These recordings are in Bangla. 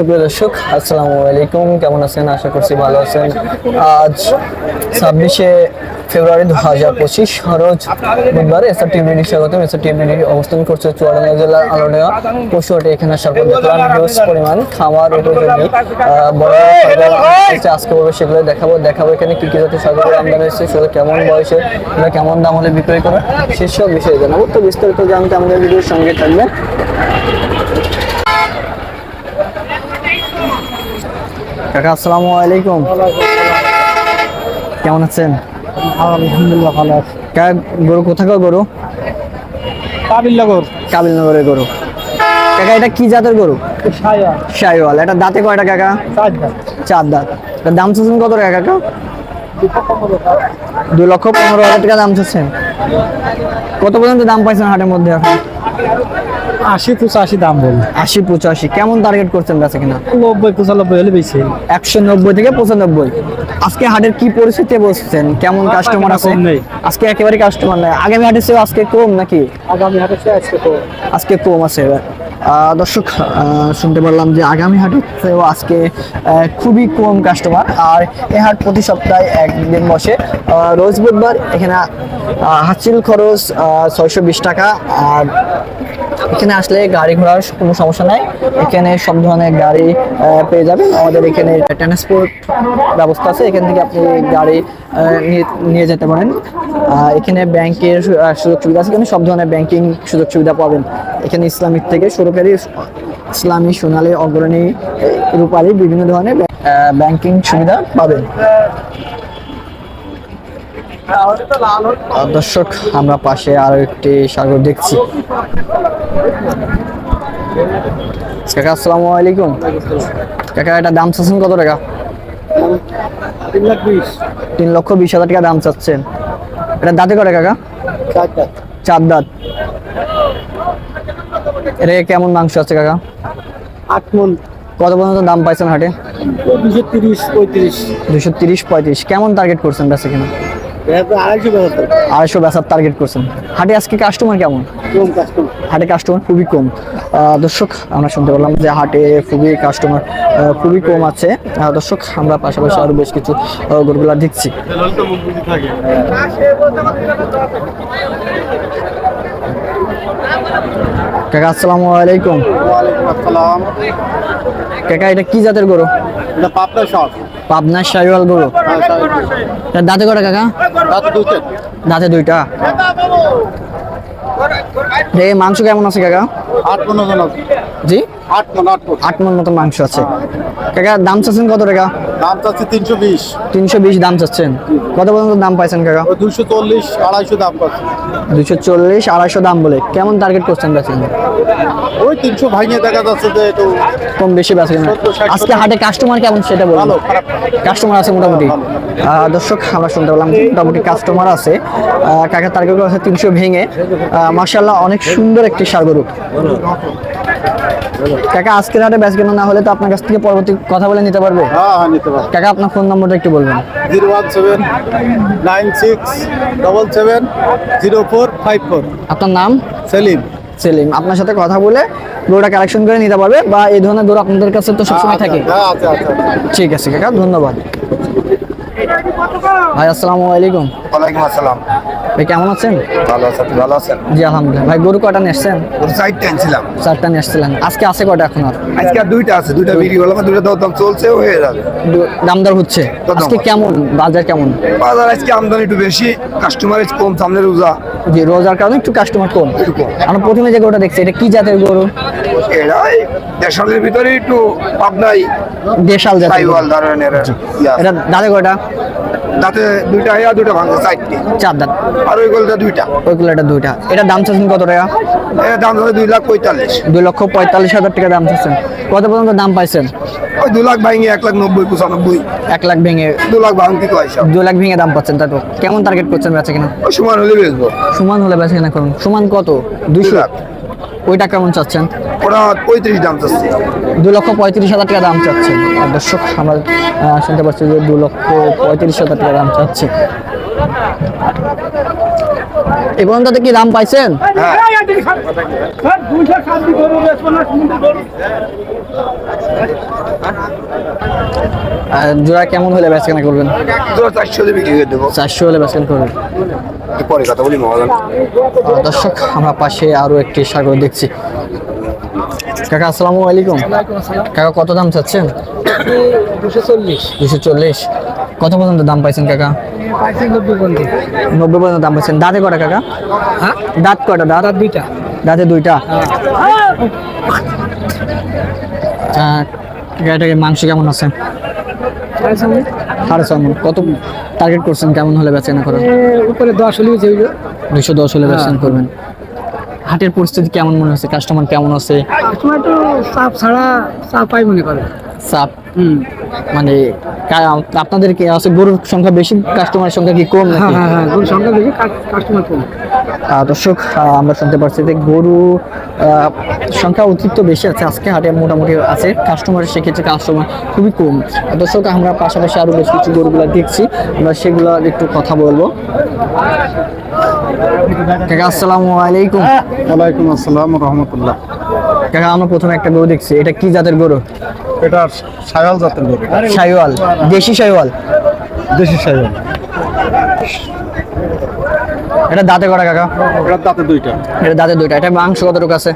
সুপ্রিয় দর্শক, আসসালামু আলাইকুম। কেমন আছেন? আশা করছি ভালো আছেন। আজ ছাব্বিশে ফেব্রুয়ারি দু হাজার পঁচিশ, রোজ বুধবার এসআর টিভিডি স্বাগত এসআর টিভিডি অবস্থান করছে চুয়াডাঙ্গা জেলার আলোড়া পশুহাটে। এখানে দেখলাম হিউজ পরিমাণ খামার উপযোগী বড় আজকে বলব সেগুলো দেখাবো। দেখাবো এখানে কী কী জাতের ছাগল আমদানি হয়েছে, সেগুলো কেমন বয়সে কেমন দাম হলে বিক্রয় করে, সেসব বিষয়ে জানাব। তো বিস্তারিত জানতে আমাদের ভিডিওর সঙ্গে থাকবেন। কাকা আসসালামু আলাইকুম। কেমন আছেন? আলহামদুলিল্লাহ ভালো আছে। কাকা গরু কোথাকার গরু? কাবিলনগর। কাবিলনগরের গরু। কাকা এটা কি জাতের গরু? সায়া শাইওয়াল এটা দাঁতে কয়টা কাকা? চার দাঁত। এটার দাম চাচ্ছেন কত টাকা কাকা? দুই লক্ষ পনেরো হাজার টাকা দাম চাচ্ছেন। কত পর্যন্ত দাম পাইছেন হাটের মধ্যে এখন? আশি পঁচাশি দাম বল। আশি পঁচাশি কেমন টার্গেট করছেন বেচা কিনা? নব্বই পঁচানব্বই হলে বেশি। একশো নব্বই থেকে পঁচানব্বই। আজকে হাটের কি পরিস্থিতি বলছেন? কেমন কাস্টমার আছে? আজকে একেবারে কাস্টমার নেই। আগামী হাটের চেয়ে আজকে কম নাকি? আগামী হাটে সে আজকে তো আজকে কম আছে দর্শক শুনতে পারলাম যে আগামী হাটের চেয়েও আজকে খুবই কম কাস্টমার আর এ হাট প্রতি সপ্তাহে একদিন বসে। রোজ বুধবার এখানে হাঁচিল খরচ ছয়শো বিশ টাকা। আর এখানে আসলে গাড়ি ঘোড়ার কোনো সমস্যা নাই। এখানে সব ধরনের গাড়ি পেয়ে যাবেন। আমাদের এখানে ট্রান্সপোর্ট ব্যবস্থা আছে। এখান থেকে আপনি গাড়ি নিয়ে- যেতে পারেন। এখানে ব্যাংকের সুযোগ সুবিধা আছে। এখানে সব ধরনের ব্যাংকিং সুযোগ সুবিধা পাবেন। এখানে ইসলামিক থেকে সরকারি ইসলামী, সোনালী, অগ্রণী রূপালী বিভিন্ন ধরনের ব্যাংকিং সুবিধা পাবেন। দর্শক আমরা পাশে আরও একটি সাগর দেখছি। কাকা আসসালামু আলাইকুম। কাকা এটা দাম চাচ্ছেন কত টাকা? তিন লক্ষ বিশ হাজার টাকা দাম চাচ্ছেন। এটা দাঁতে করে কাকা? চার দাঁত। এটা কেমন মাংস আছে কাকা? আট মন। কত পর্যন্ত দাম পাইছেন হাটে? দুশো তিরিশ পঁয়ত্রিশ। দুশো তিরিশ পঁয়ত্রিশ। কেমন টার্গেট করছেন বেচা কিনা আড়াইশো বেচার টার্গেট করছেন। হাটে আজকে কাস্টমার কেমন? হাটে কাস্টমার খুবই কম। দর্শক আমরা শুনতে পারলাম যে হাটে খুবই কাস্টমার খুবই কম আছে। দর্শক আমরা পাশাপাশি আরও বেশ কিছু গরুগুলা দেখছি। কাকা আসসালামু আলাইকুম। আসসালাম। কাকা এটা কি জাতের গরু? এটা পাবনার শাহিওয়াল গরু। দাঁতে কটা কাকা? দাঁতে দুইটা। রে মাংস কেমন আছে কাকা? আট মন জি? আট মন আট মন। আট মন মতো মাংস আছে। কাকা দাম চাচ্ছেন কত টাকা? দাম চাচ্ছে তিনশো বিশ। তিনশো বিশ দাম চাচ্ছেন। কত পর্যন্ত দাম পাইছেন কাকা? দুশো চল্লিশ আড়াইশো দাম পাচ্ছে। দুশো চল্লিশ আড়াইশো দাম বলে। কেমন টার্গেট করছেন বেচেন ওই তিনশো ভাঙিয়ে দেখা যাচ্ছে যে একটু কম বেশি বেচেন আজকে হাটে কাস্টমার কেমন সেটা বলো কাস্টমার আছে মোটামুটি। দর্শক আমরা শুনতে পেলাম মোটামুটি কাস্টমার আছে। কাকা টার্গেট আছে তিনশো ভেঙে। মার্শাল্লাহ অনেক সুন্দর একটি সার গরু কাকা আজকের হাটে বেচ কেনা না হলে তো আপনার কাছ থেকে পরবর্তী কথা বলে নিতে পারবে? হ্যাঁ হ্যাঁ নিতে পারব। কাকা আপনার ফোন নম্বরটা একটু বলবেন। Zero one seven nine six double seven zero four five four. আপনার নাম? সেলিম। সেলিম। আপনার সাথে কথা বলে গরুটা কালেকশন করে নিতে পারবে বা এই ধরনের গরু আপনাদের কাছে তো সবসময় থাকে। হ্যাঁ আচ্ছা আচ্ছা ঠিক আছে কাকা ধন্যবাদ। ভাই আসসালামু আলাইকুম। ওয়ালাইকুম আসসালাম। ভাই কেমন আছেন? ভালো আছেন ভালো আছেন? জি আলহামদুলিল্লাহ। ভাই গরু কটা নিয়ে এসছেন ওর সাইড টেনছিলাম চারটা নিয়ে এসছিলেন আজকে আছে কটা এখন আর? আজকে আর দুইটা আছে দুইটা বিক্রি করলাম দুইটা দাম চলছে হয়ে যাবে। দামদর হচ্ছে? আজকে কেমন? বাজার কেমন? বাজার আজকে আমদানি একটু বেশি কাস্টমার কম সামনে রোজা। জি রোজার কারণে একটু কাস্টমার কম। একটু কম। আমরা প্রথমে যে গরুটা দেখছি এটা কি জাতের গরু? এরাই দেশের ভিতরে একটু পাবনাই দেশাল জাতের সাইওয়াল গরু। ধরনের ইয়া আছে। এটা দাঁতে দুইটা ইয়া দুইটা ভাঙছে সাইডটি চার দাঁত। আর ওই গলটা দুইটা। ওইগুলো এটা দুইটা। এটা দাম চাচ্ছেন কত টাকা? এর দাম ধরে দুই লাখ পঁয়তাল্লিশ। দুই লক্ষ পঁয়তাল্লিশ হাজার টাকা দাম চাচ্ছেন। কত পর্যন্ত দাম পাইছেন? ওই দু লাখ ভাঙে এক লাখ নব্বই পঁচানব্বই। এক লাখ ভেঙে দু লাখ ভাঙতি কয় সব? দু লাখ ভেঙে দাম পাচ্ছেন তাই তো। কেমন টার্গেট করছেন বেচা কিনা? ওই সমান হলে বেচবো। সমান হলে বেচা কিনা করুন। সমান কত? দুইশো। লাখ। ওইটা কেমন চাচ্ছেন? ওটা পঁয়ত্রিশ দাম চাচ্ছে। দু লক্ষ পঁয়ত্রিশ হাজার টাকা দাম চাচ্ছে। আর দর্শক আমরা শুনতে পাচ্ছি যে দু লক্ষ পঁয়ত্রিশ হাজার টাকা দাম চাচ্ছে। এই পর্যন্ত কি দাম পাইছেন? আর জোড়া কেমন হলে বেচকেনা করবেন? চারশো হলে বেচকেনা করবেন। পরে কথা বলি দর্শক আমরা পাশে আরও একটি সাগর দেখছি। কাকা আসসালামু আলাইকুম। কাকা কত দাম চাচ্ছেন? দুশো চল্লিশ। দুশো চল্লিশ। কত পর্যন্ত দাম পাইছেন কাকা? নব্বই পর্যন্ত। দাম পাইছেন। দাঁতে কটা কাকা? হ্যাঁ? দাঁত কটা দাঁত? রাত দুইটা। দাঁতে দুইটা? আহ, কাকা, মাংস কেমন আছে? সাড়ে ছয় মণ কত টার্গেট করছেন? কেমন হলে বেচেনা করেন? উপরে দশ হলেও যাইবে দুশো দশ হলে বেচেনা করবেন। হাটের পরিস্থিতি কেমন মনে হচ্ছে? কাস্টমার কেমন আছে? একটু চাপ ছাড়া চাপ পাই মনে করে। চাপ মানে আপনাদের কি আছে গরুর সংখ্যা বেশি কাস্টমারের সংখ্যা কি কম হ্যাঁ নাকি? হ্যাঁ হ্যাঁ গরুর সংখ্যা বেশি কাস্টমার কম। দর্শক আমরা শুনতে পারছি যে গরু সংখ্যা অতিরিক্ত বেশি আছে আজকে হাটে মোটামুটি আছে কাস্টমার সেক্ষেত্রে কাস্টমার খুবই কম। দর্শক আমরা পাশাপাশি আরও বেশ কিছু গরুগুলো দেখছি আমরা সেগুলো একটু কথা বলব। আসসালামু আলাইকুম। ওয়ালাইকুম আসসালাম রহমতুল্লাহ। কাকা আমরা প্রথমে একটা গরু দেখছি। এটা কি জাতের গরু? এটা সায়াল জাতের গরু। শাইওয়াল দেশি শাইওয়াল দেশি সায়াল এটা দাঁতে করা কাকা? এটার দাঁতে দুইটা। এটা দাঁতে দুইটা। এটা মাংস কতটুকু আছে?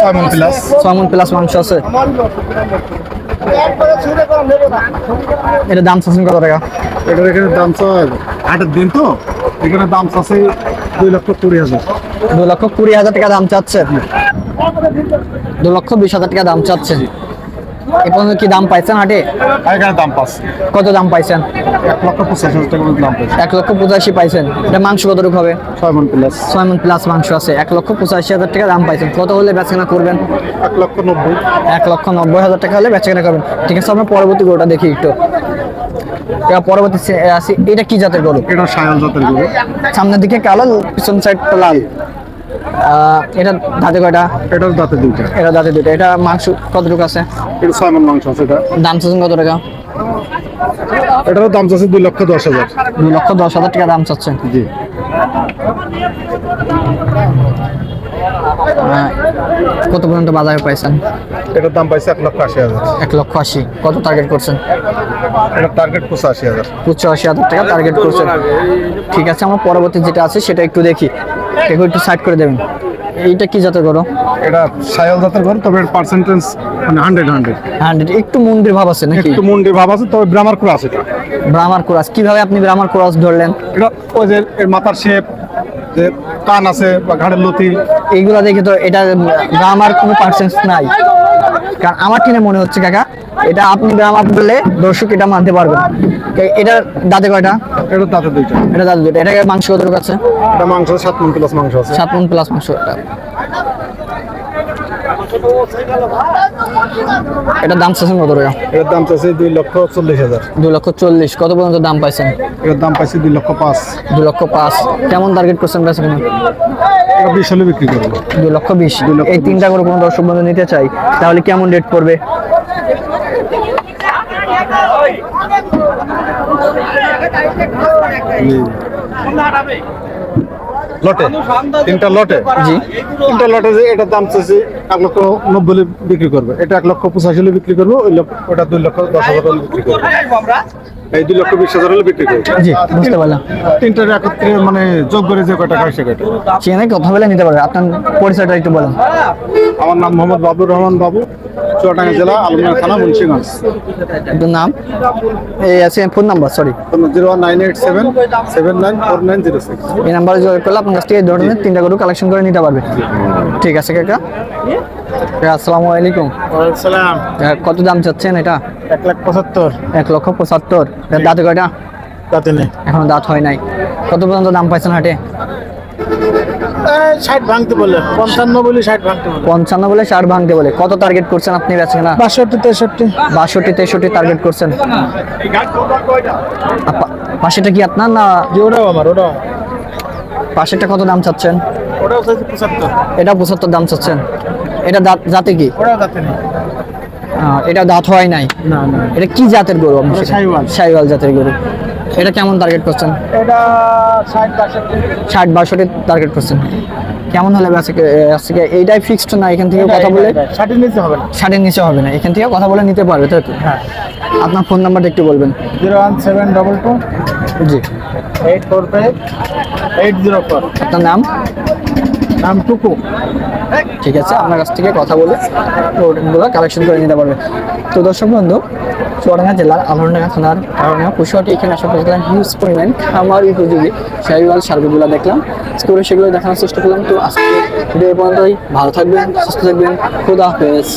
ছয় প্লাস ছয় প্লাস মাংস আছে। এটা দাম চাচ্ছেন কত টাকা? এটার এখানে দাম চায় আটের দিন তো? এখানে দাম চাচ্ছে দুই লক্ষ কুড়ি হাজার। দু লক্ষ কুড়ি হাজার টাকা দাম চাচ্ছে দু লক্ষ বিশ হাজার টাকা দাম চাচ্ছে। এ পর্যন্ত কি দাম পাইছেন হাটে? এখানে দাম পাচ্ছে। কত দাম পাইছেন? এক লক্ষ পঁচাশি হাজার টাকা দাম পাচ্ছে এক লক্ষ পঁচাশি পাইছেন। এটা মাংস কতটুকু হবে? ছয় মন প্লাস ছয় মন প্লাস মাংস আছে। এক লক্ষ পঁচাশি হাজার টাকা দাম পাইছেন। কত হলে বেচাকেনা করবেন? এক লক্ষ নব্বই। এক লক্ষ নব্বই হাজার টাকা হলে বেচাকেনা করবেন। ঠিক আছে আমরা পরবর্তী গরুটা দেখি একটু। পরবর্তী আসি এটা কি জাতের গরু? এটা সায়াল জাতের গরু। সামনের দিকে কালো পিছন সাইড লাল। এটা দাঁতে কয়টা? এটার দাঁতে দুইটা। এটা দাঁতে দুটো এটা মাংস কতটুকু আছে? এটা ছয় মন মাংস আছে এটা। দাম চাচ্ছেন কত টাকা? এটারও দাম চাচ্ছে দুই লক্ষ দশ হাজার। দুই লক্ষ দশ হাজার টাকা দাম চাচ্ছেন। জি। কত পর্যন্ত বাজারে পাইছেন? এটার দাম পাইছে এক লক্ষ আশি হাজার। এক লক্ষ আশি। কত টার্গেট করছেন? এটার টার্গেট পঁচাশি হাজার। পঁচাশি হাজার টাকা টার্গেট করছেন। ঠিক আছে আমার পরবর্তী যেটা আছে সেটা একটু দেখি। এগুলো একটু সাইড করে দেবেন। এইটা কি জাতের গরু? এটা সায়াল জাতের গরু তবে পার্সেন্টেজ মানে হান্ড্রেড হান্ড্রেড হান্ড্রেড একটু মন্দির ভাব আছে নাকি? একটু মুন্ডি ভাব আছে তবে ব্রাহ্মার করে আছে এটা। ব্রাহ্মার ক্রস কীভাবে আপনি ব্রাহ্মার ক্রস ধরলেন? এটা ওই যে এর মাথার শেপ যে কান আছে বা ঘাড়ের লতি। এইগুলা দেখে তো এটা গ্রামার কোনো পার্সেন্স নাই। কারণ আমার কিনে মনে হচ্ছে কাকা এটা আপনি গ্রামার বললে দর্শক এটা মানতে পারবে না। এটা দাঁতে কয়টা? এটা দাঁতে দুইটা। এটা দাঁতে দুইটা। এটাকে মাংস কত আছে? এটা মাংস সাত মন প্লাস মাংস আছে। সাত মন প্লাস মাংস। এটা। এটা দাম চাচ্ছেন কত টাকা? এর দাম চাইছে দুই লক্ষ চল্লিশ হাজার। দুই লক্ষ চল্লিশ। কত পর্যন্ত দাম পাইছেন? এর দাম পাইছে দুই লক্ষ পাঁচ। দুই লক্ষ পাঁচ। কেমন টার্গেট করছেন এটা বিশ হলে বিক্রি করব। দুই লক্ষ বিশ। এই তিনটা করে কোনো দর্শক বন্ধু নিতে চাই তাহলে কেমন রেট পড়বে? লটে। তিনটা লটে। জি। তিনটা লটে যে এটার দাম চাইছে এক লক্ষ নব্বই বিক্রি করবে। এটা এক লক্ষ পঁচাশি হলে বিক্রি করব ওই লক্ষ ওটা দুই লক্ষ দশ হাজার হলে বিক্রি করব। এই দুই লক্ষ বিশ হাজার হলে বিক্রি করব। জি বুঝতে পারলাম। তিনটার একত্রে মানে যোগ করে যে কয়টা হয় সে কয়টা সেখানে কথা বলে নিতে পারবে। আপনার পরিচয়টা একটু বলেন। আমার নাম মোহাম্মদ বাবুর রহমান বাবু। চুয়াডাঙ্গা জেলা আলমডাঙ্গা থানা মুন্সিগঞ্জ। নাম? এই আছে phone number sorry zero one nine eight seven seven nine four nine zero six. এই নাম্বারে যোগাযোগ করলে আপনার কাছ থেকে এই ধরনের তিনটা গরু কালেকশন করে নিতে পারবে। ঠিক আছে কাকা। আসসালামু আলাইকুম। সালাম। কাকা, কত দাম চাচ্ছেন এটা? এক লাখ পঁচাত্তর। এক লক্ষ পঁচাত্তর। দাঁতে কয়টা? তাতে নেই। এখনও দাঁত হয় নাই। কত পর্যন্ত দাম পাইছেন হাটে? ষাট ভাঙতে বলে পঞ্চান্ন বলে ষাট ভাঙতে বলে। পঞ্চান্ন বলে ষাট ভাঙতে বলে। কত টার্গেট করছেন আপনি বেচেন না? বাষট্টি তেষট্টি। বাষট্টি তেষট্টি টার্গেট করছেন। পাশেটা কি আপনার না? ওটাও আমার ওটাও। পাশেরটা কত দাম চাচ্ছেন? ওটাও এটা পঁচাত্তর। দাম চাচ্ছেন। এটা জাতে কি? ওটাও নেই। এটা দাঁত হয় নাই? না না। এটা কি জাতের গরু। শাহিওয়াল জাতের গরু। এটা কেমন টার্গেট করছেন? এটা ষাট বাষট্টি। ষাট বাষট্টি টার্গেট করছেন। কেমন হলে আজকে আজকে এইটাই ফিক্সড না? এখান থেকে কথা বলে ষাটের নিচে হবে না। ষাটের নিচে হবে না। এখান থেকে কথা বলে নিতে পারবে তাই তো? হ্যাঁ। আপনার ফোন নাম্বারটা একটু বলবেন। Zero one seven double two. জি। Eight four five. Eight zero four. আপনার নাম? নাম টুকু ঠিক আছে, আপনার কাছ থেকে কথা বলে ওগুলো কালেকশন করে নিতে পারবে। তো দর্শক বন্ধু, চুয়াডাঙ্গা জেলার আলহরডাঙ্গা থানার কারণে পশুহাটি এখানে আসা দেখলাম হিউজ পরিমাণ খামার উপযোগী শাহিওয়াল সারগুলো দেখলাম। স্কুলে সেগুলো দেখানোর চেষ্টা করলাম। তো আজকে ভিডিও পর্যন্তই। ভালো থাকবেন, সুস্থ থাকবেন। খুদা হাফেজ।